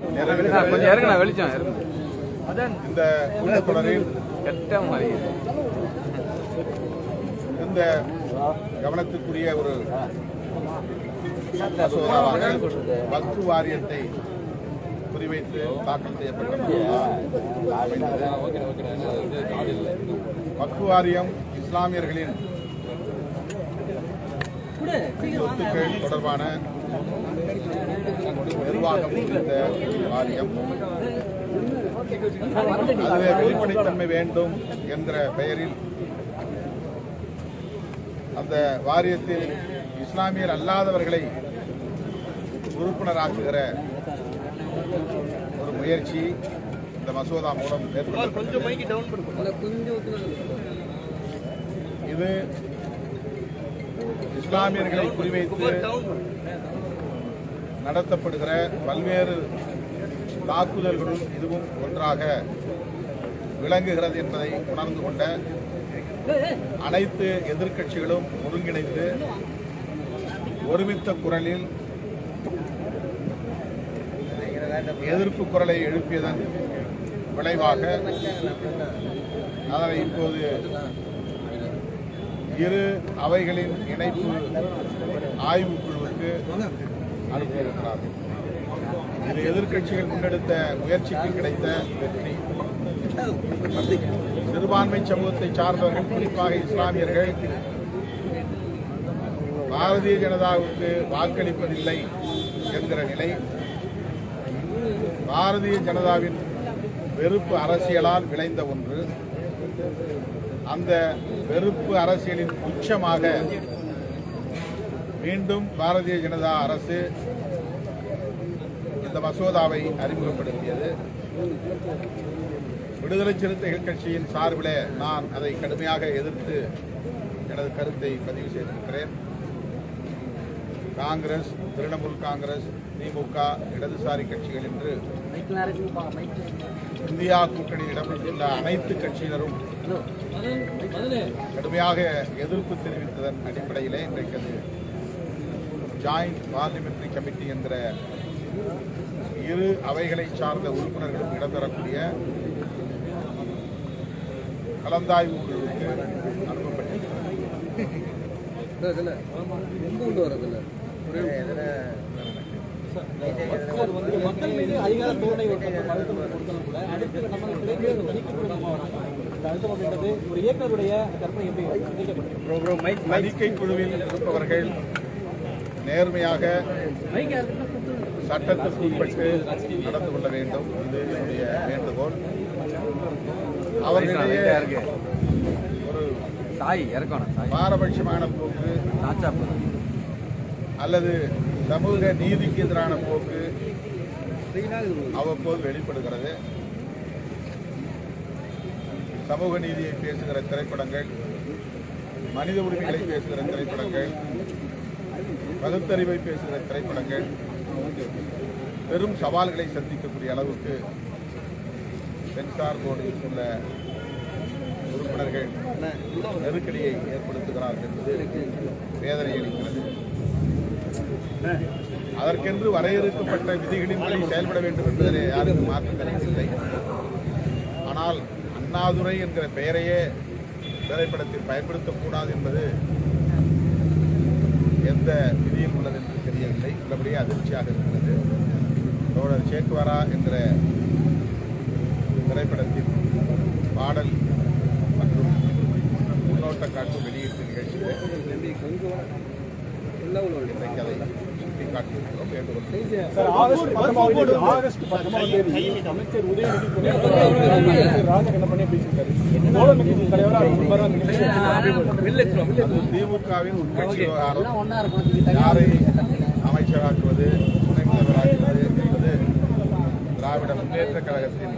கொஞ்சம் இறங்குண்ணா வெளிச்சம் இந்த கூட்டத்தொடரில் கெட்ட மாதிரி இந்த கவனத்துக்குரிய ஒரு மசோதாவாக வக்ஃபு வாரியத்தை குறிவைத்து தாக்கல் செய்யப்பட்ட. வக்ஃபு வாரியம் இஸ்லாமியர்களின் சொத்துக்கள் தொடர்பான நிர்வாகம் குறித்த வாரியம் அதிலே வெளிப்படைத்தன்மை வேண்டும் என்ற பெயரில் அந்த வாரியத்தில் இஸ்லாமியர் அல்லாதவர்களை உறுப்பினராக்குகிற ஒரு முயற்சி இந்த மசோதா மூலம் மேற்கொள்ளப்பட்டது. இது இஸ்லாமியர்களை குறிவைத்து நடத்தப்படுகிற பல்வேறு தாக்குதல்களும் இதுவும் ஒன்றாக விளங்குகிறது என்பதை உணர்ந்து கொண்ட அனைத்து எதிர்க்கட்சிகளும் ஒருங்கிணைந்து ஒருமித்த குரலில் எதிர்ப்பு குரலை எழுப்பியதன் விளைவாக அதனை இப்போது இரு அவைகளின் இணைப்பு ஆய்வு குழுவுக்கு அனுப்பியிருக்கிறார்கள். இது எதிர்க்கட்சிகள் முன்னெடுத்த முயற்சிக்கு கிடைத்த வெற்றி. சிறுபான்மை சமூகத்தை சார்ந்தவர்கள் குறிப்பாக இஸ்லாமியர்கள் பாரதிய ஜனதாவுக்கு வாக்களிப்பதில்லை என்கிற நிலை. பாரதிய ஜனதாவின் வெறுப்பு அரசியலால் விளைந்த ஒன்று. அந்த வெறுப்பு அரசியலின் உச்சமாக மீண்டும் பாரதிய ஜனதா அரசு இந்த மசோதாவை அறிமுகப்படுத்தியது. விடுதலை சிறுத்தைகள் கட்சியின் சார்பில் நான் அதை கடுமையாக எதிர்த்து எனது கருத்தை பதிவு செய்திருக்கிறேன். காங்கிரஸ் திரிணாமுல் காங்கிரஸ் திமுக இடதுசாரி கட்சிகள் என்று இந்தியா கூட்டணியில் இடம்பெற்றுள்ள அனைத்து கட்சியினரும் கடுமையாக எதிர்ப்பு தெரிவித்ததன் அடிப்படையிலே இன்றைக்கு அது ஜாயிண்ட் பார்லிமெண்டரி கமிட்டி என்ற இரு அவைகளை சார்ந்த உறுப்பினர்களும் இடம்பெறக்கூடிய கலந்தாய்வு குழுவுக்கு அனுப்பப்பட்டிருக்கிறது. மக்கள் மீது அதிகார அப்படின்றது ஒரு விதிக்கப்பட்டிருக்கு? தணிக்கை குழுவில் இருப்பவர்கள் நேர்மையாக சட்டத்துக்கு உட்பட்டு நடந்து கொள்ள வேண்டும். இது என்னுடைய வேண்டுகோள். அவர்களிடையே ஒரு பாரபட்சமான போக்கு. அல்லது சமூக நீதிக்கு எதிரான போக்கு அவ்வப்போது வெளிப்படுகிறது. சமூக நீதியை பேசுகிற திரைப்படங்கள் மனித உரிமைகளை பேசுகிற திரைப்படங்கள் பகுத்தறிவை பேசுகிற திரைப்படங்கள் பெரும் சவால்களை சந்திக்கக்கூடிய அளவுக்கு சென்சார் போர்டில் உள்ள உறுப்பினர்கள் நெருக்கடியை ஏற்படுத்துகிறார்கள் என்பது வேதனை அளிக்கிறது. அதற்கென்று வரையறுக்கப்பட்ட விதிகளின்படி செயல்பட வேண்டும் என்பதிலே யாருக்கு மாற்றம் கிடைக்கவில்லை. ஆனால் அண்ணாதுரை என்கிற பெயரையே திரைப்படத்தில் பயன்படுத்தக்கூடாது என்பது எந்த விதியில் உள்ளது என்று தெரியவில்லை. உள்ளபடியே அதிர்ச்சியாக இருக்கிறது தோழர் சேக்குவாரா என்கிற திரைப்படத்தின் பாடல் மற்றும் முன்னோட்ட காட்டும் வெளியீட்டு நிகழ்ச்சியில் அது திமுகவின் யாரை அமைச்சராக்குவது துணை முதல்வராக்குவது என்பது திராவிட முன்னேற்ற கழகத்தின்